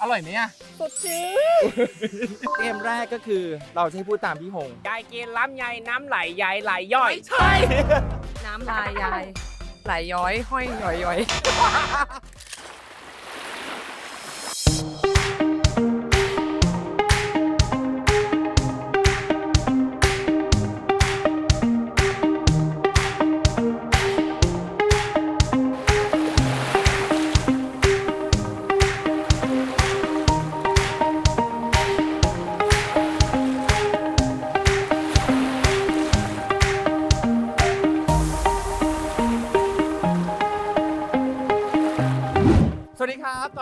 อร่อยไหมอะสดชื่นเกมแรกก็คือเราจะให้พูดตามพี่หง ยายกินล้ำใยน้ำไหลยายไหลย่อยใช่น้ำลายยาย ไหลย้อย ห้อยย้อยย้อย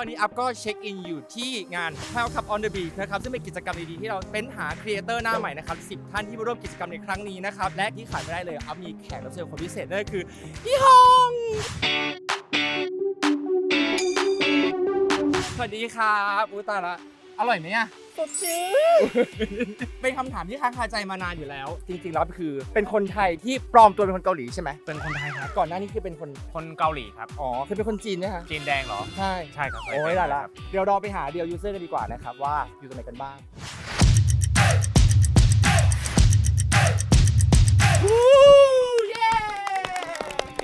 ตอนนี้อัพก็เช็คอินอยู่ที่งาน h e l Cup on the Beach นะครับซึ่งเป็นกิจกรรมดีๆที่เราเป็นหาครีเอเตอร์หน้าใหม่นะครับ10 ท่านที่มาร่วมกิจกรรมในครั้งนี้นะครับและที่ขาดไม่ได้เลยอัพมีแขกรับเชิญคนพิเศษนั่นก็คือพี่ฮงสวัสดีครับอุยตายละ อร่อยไหมอะสดชื่นเป็นคำถามที่ค้างคาใจมานานอยู่แล้ว จริงๆแล้วคือ เป็นคนไทยที่ปลอมตัวเป็นคนเกาหลีใช่ไหมเป็นคนไทยครับก่อนหน้านี้คือเป็นคนคนเกาหลีครับอ๋อคือเป็นคนจีนไหมคะจีนแดงเหรอใช่ใช่ครับโอ้ยได้ละเดี๋ยวเราไปหาเดียวยูเซอร์กันดีกว่านะครับว่าอยู่ตรงไหนกันบ้าง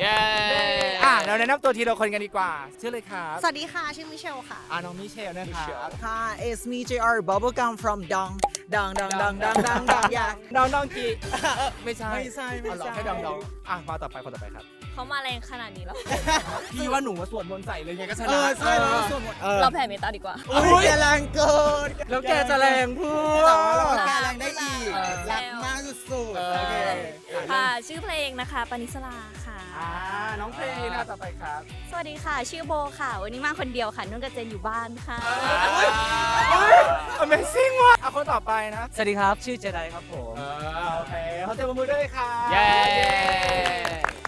เย้ เย้อะเราแนะนำตัวทีละคนกันดีกว่า ชื่อเลยครับสวัสดีค่ะ ชื่อมิเชลค่ะ อ่าน้องมิเชลนะครับ Hi, it's me, JR Bubblegum from Dong. Dong, dong, dong, dong, dong, dong, yeah. น้องน้องกีไม่ใช่ไม่ใช่ไม่อ๋อเหรอใช่ แค่ดองดองอะมาต่อไปคนต่อไปครับเขามาแรงขนาดนี้แล้ว พี่ว่าหนูมาสวดมนต์ใส่เลยไงก็ชเอนะอใช่แล้วส่วนหมดเออเราแผ่เมตตาดีกว่า อุ้ยแกแรงเกินแล้วแกจะแรงเพื่อ แต่ว่าเราก็แกแรงได้อีกเออ รักมากสุดเออๆโอเค ค่ะ ชื่อเพลงนะคะ ปานิสลาค่ะ อ่าน้องเพลงนะต่อไปครับสวัสดีค่ะ ชื่อโบค่ะ วันนี้มาคนเดียวค่ะ นุ่นกับเจนอยู่บ้านค่ะ Amazing ว่ะเอาคนต่อไปนะสวัสดีครับ ชื่อเจไดครับผมเออโอเคเขาจะมามือด้วยค่ะเย้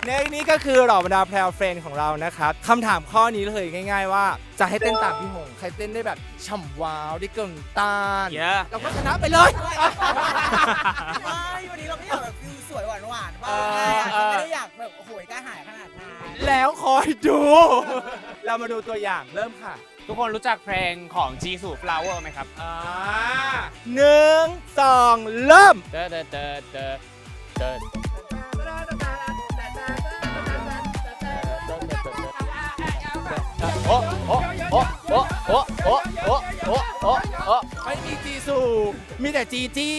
ในนี้ก็คือเหล่าบรรดาแพรวเฟรนด์ของเรานะครับคำถามข้อนี้เลยง่าย ๆ ว่าจะให้เต้นตามพี่หงใครเต้นได้แบบฉ่ำว้าวได้เก่งต้านเย้ เราก็ชนะไปเลย ไม่วันนี้เราไม่อยากแบบฟิลสวยหวานหวานๆบ้างเออไงเออ ไม่ได้อยากแบบโอ้โห แล้วคอยดู เรามาดูตัวอย่างเริ่มค่ะทุกคนรู้จักเพลงของ g สู Flower ไหมครับอ่าหนึ่งสองเริ่มเดอเดอเดอเดอเดอโอ้โอ้โอ้โอ้โอ้โอ้โอ้โอ้โอ้โอ้ไม่มีจีสู มีแต่จีจี้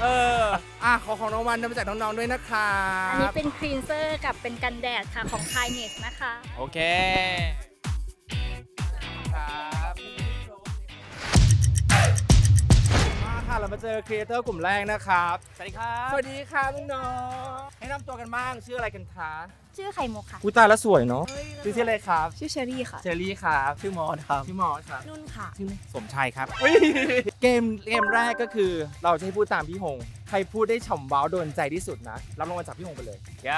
เอออะขอของรางวัลนำมาจากน้องๆด้วยนะคะอันนี้เป็นคลีนเซอร์กับเป็นกันแดดค่ะของ k i n e s นะคะ โอเค เรามาเจอครีเอเตอร์กลุ่มแรกนะครับ สวัสดีครับ สวัสดีค่ะน้องๆให้นำตัวกันบ้างชื่ออะไรกันคะชื่อไข่มุกค่ะ อุยตายแล้วสวยเนาะชื่อชื่ออะไรครับ ชื่อเชอรี่ค่ะเจอรี่ครับชื่อมอสครับชื่อมอสครับนุ่นค่ะสมชายครับอุ๊ยเกมเกมแรกก็คือเราจะให้พูดตามพี่หง ใครพูดได้ฉ่ำว้าวโดนใจที่สุดนะรับรางวัลจากพี่หงไปเลยเย้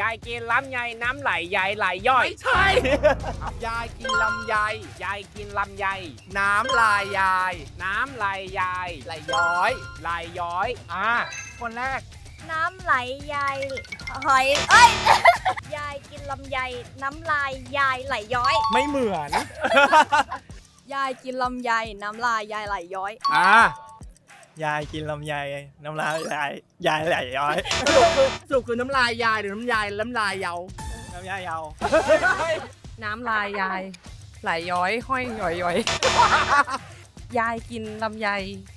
ยายกินล้ำใยน้ำไหลยายไหลย่อย ไม่ใช่ ยายกินลำไย ยายกินลำไย น้ำลายยาย น้ำไหลยายไหลย้อย ไหลย้อย อ่า คนแรก น้ำไหลยายหอยเอ้ย ยายกินลำไยน้ำลายยายไหลย้อย ไม่เหมือน ยายกินลำไยน้ำลายยายไหลย้อย อ่า ยายกินลำไยน้ำลายยายยายไหลย้อยสรุปคือสรุปคือน้ำลายยายหรือน้ำยายน้ำลายเยาน้ำยายยาวน้ำลายยายไหลย้อยห้อยย้อยย้อยยายกินลำไย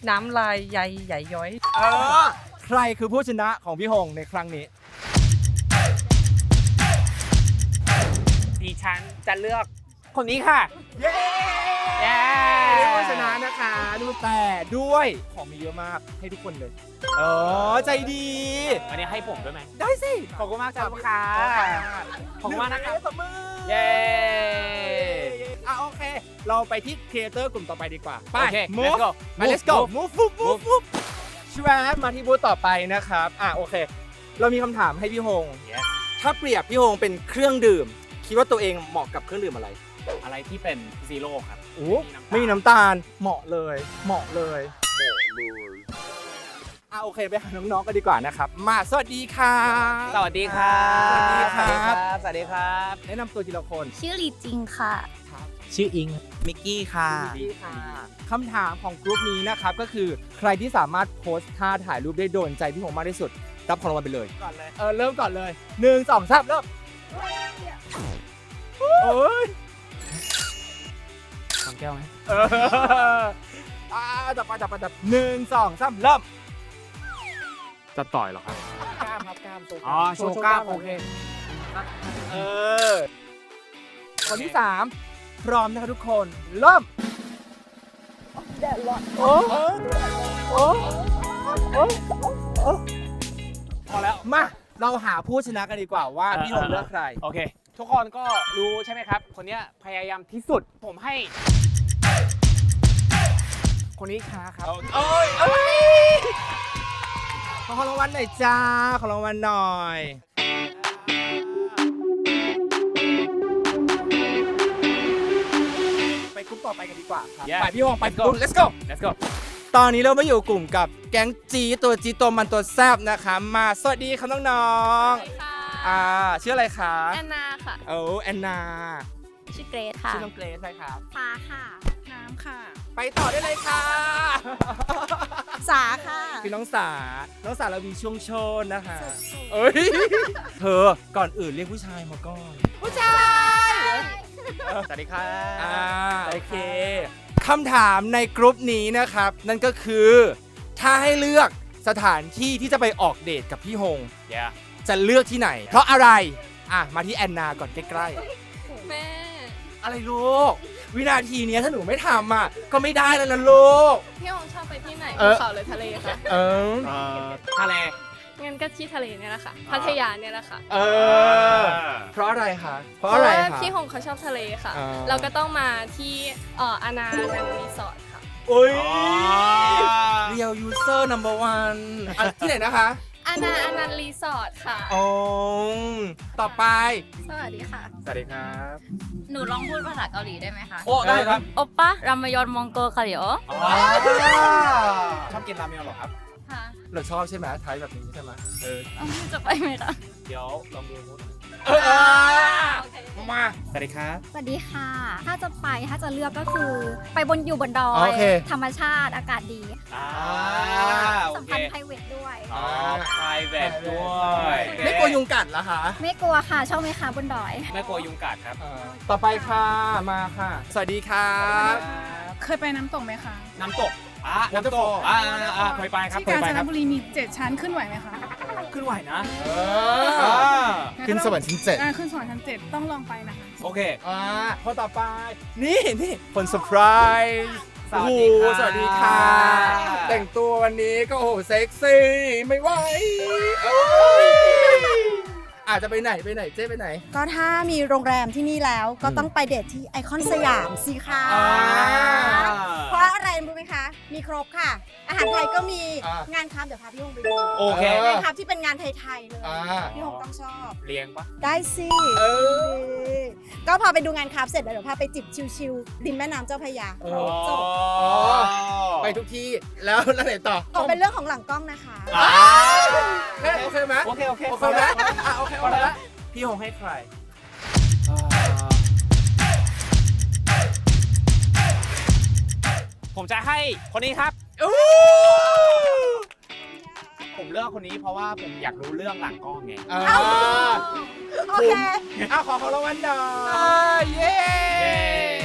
น้ำลายยายใหญ่ย้อย เออใครคือผู้ชนะของพี่หงในครั้งนี้ ดิฉันจะเลือกคนนี้ค่ะ เย้ แต่ด้วยของมีเยอะมากให้ทุกคนเลยเออใจดี อันนี้ให้ผมด้วยไหมได้สิขอบคุณมากครับค่ะขอบคุณมากนะครับหงปรบมือเย้อะโอเค เราไปที่ครีเอเตอร์กลุ่มต่อไปดีกว่า ไปโอเค move let's go มา let's go move move move move ชวบมาที่บูธต่อไปนะครับ อะโอเค เรามีคำถามให้พี่ฮง Yes ถ้าเปรียบพี่ฮงเป็นเครื่องดื่ม คิดว่าตัวเองเหมาะกับเครื่องดื่มอะไร อะไรที่เป็นซีโร่ครับ โอ้ไม่มีน้ำตาลเหมาะเลยเหมาะเลย เหมาะเลยอะโอเคไปหาน้องๆกันดีกว่านะครับ มาสวัสดีค่ะ สวัสดีครับสวัสดีครับ สวัสดีครับ แนะนำตัวทีละคนชื่อลีจิงค่ะ ชื่ออิง มิกกี้ค่ะดีค่ะ คำถามของกลุ่มนี้นะครับ ก็คือใครที่สามารถโพสท่าถ่ายรูปได้โดนใจพี่หงมากที่สุด รับของรางวัลไปเลย ก่อนเลย เออเริ่มก่อนเลยหนึ่งสองสามเริ่มโอ้ย ของแก้วไหมเอออ่าจับไปจับไปจับหนึ่งสองสามเริ่มจะต่อยเหรอครับ กล้ามครับกล้ามโชว์อ๋อโชว์กล้ามโอเคเออคนที่สามพร้อมนะครับทุกคนเริ่มโอ้โอ้โอ้โอ้โอ้พอแล้วมาเราหาผู้ชนะกันดีกว่าว่าเออพี่หงเลือกใคร โอเค ทุกคนก็รู้ใช่ไหมครับ คนเนี้ยพยายามที่สุดผมให้ คนนี้ค้าครับโอ้ยเอ้ยขอรางวัลหน่อยจ้า ขอรางวัลหน่อย ไปกลุ่มต่อไปกันดีกว่าครับ Yeah ไปพี่วงไป Let's ก go ลุ่ม let's go let's go ตอนนี้เรามาอยู่กลุ่มกับแก๊งจีตัวจีตัวมันตัวแซบนะคะ มาสวัสดีครับน้องๆ อ่าชื่ออะไรคะแอนนาค่ะ โอ้แอนนาชื่อเกรซค่ะชื่อน้องเกรซใช่ครับฟ้าค่ะ น้ำค่ะ ไปต่อได้เลยค่ะ สาค่ะ คือน้องสา น้องสาเรามีช่วงโชนนะคะเอ้ย เธอก่อนอื่นเรียกผู้ชายมาก่อน ผู้ชาย สวัสดีครับอ่าโอเคคำถามในกรุ๊ปนี้นะครับ นั่นก็คือ ถ้าให้เลือกสถานที่ที่จะไปออกเดทกับพี่ฮงเดี๋ยว จะเลือกที่ไหน เพราะอะไร อะ มาที่แอนนาก่อนใกล้แม่ ๆ อะไรลูก วินาทีเนี้ยถ้าหนูไม่ทำอะ ก็ไม่ได้แล้วนะลูก พี่องชอบไปที่ไหนเอภูอ เขาหรือทะเลคะเออเอ่อทะเลงั้นก็ที่ทะเลเนี่ยแหละค่ะ พัทยาเนี่ยแหละค่ะเออ เพราะอะไรคะ เพราะอะไรว่าคะ พี่หงเขาชอบทะเลค่ะ อ่า เราก็ต้องมาที่เอ่ออานานันรีสอร์ทค่ะ อุ้ยอ๋อเรียวยูเซอร์ number one อะที่ไหนนะคะอา นาอานันรีสอร์ทค่ะอ๋อต่อไป สวัสดีค่ะ สวัสดีครับ หนูลองพูดภาษาเกาหลีได้ไหมคะโอ้ ได้ครับ โอปป้ารามยอนมองโกคาริโออ๋อชอบกินรามยอนเหรอครับค่ะ เราชอบใช่ไหมไทยแบบนี้ใช่ไหมเออเอาจะไปไหมคะเดี๋ยวลองดูพูดเออมาสวัสดีครับ สวัสดีค่ะ ถ้าจะไปถ้าจะเลือกก็คือ ไปบนอยู่บนดอโอย เค ธรรมชาติอากาศดีอ่าโอสัมเคพันธ์ไพรเวทด้วย อ๋อ private ด้วยไม่กลัวยุงกัดเหรอคะไม่กลัวค่ะชอบไหมคะบนดอย ไม่กลัวยุงกัดครับ เออต่อไปค่ะมาค่ะ สวัสดีครับ เคยไปน้ำตกไหมคะ น้ำตก อะน้ำตกอ่าอ่าเคยไปครับที่เคยกาญไปจคนรับ บุรีมีเจ็ดชั้นขึ้นไหวไหมคะขึ้นไหวนะเออ่าอขึ้นสวรรค์ชั้นเจ็ด อ่าขึ้นสวรรค์ชั้นเจ็ดต้องลองไปนะคะ โอเคอ่าคนต่อไป นี่นี่คนเซอร์ไพรส์สวัสดีค่ะ โอ้โหสวัสดีค่ะ แต่งตัววันนี้ก็โอ้โหเซ็กซี่ไม่ไหวเอ้ย อาจจะไปไหนไปไหนเจ๊ไปไหน ก็ถ้ามีโรงแรมที่นี่แล้วก็ต้องไปเดทที่ไอคอนสยามสิคะอ่าเพราะอะไรรู้ไหมคะ มีครบค่ะ อาหารไทยก็มีอ่าง งานครับเดี๋ยวพาพี่ฮงไปดูโอเค งานครับที่เป็นงานไทยๆเลยอ่า พี่ฮงต้องชอบ เลี้ยงปะ ได้สิเออก็พอไปดูงานครับเสร็จแล้วเดี๋ยวพาไปจิบชิลๆริมแม่น้ำเจ้าพระยาเอจบอ๋อไปทุกที่แล้วแล้วไหนต่อต่อเป็นเรื่องของหลังกล้องนะคะ อ่าเฮ้ยโอเคไหมโอเคโอเค โอเคไหมอะโอเคโอเคแล้วพี่หงให้ใครผมจะให้คนนี้ครับอู้ผมเลือกคนนี้เพราะว่าผมอยากรู้เรื่องหลังกล้องไงอ่าโอเค อะขอของรางวัลหน่อยเย้เย้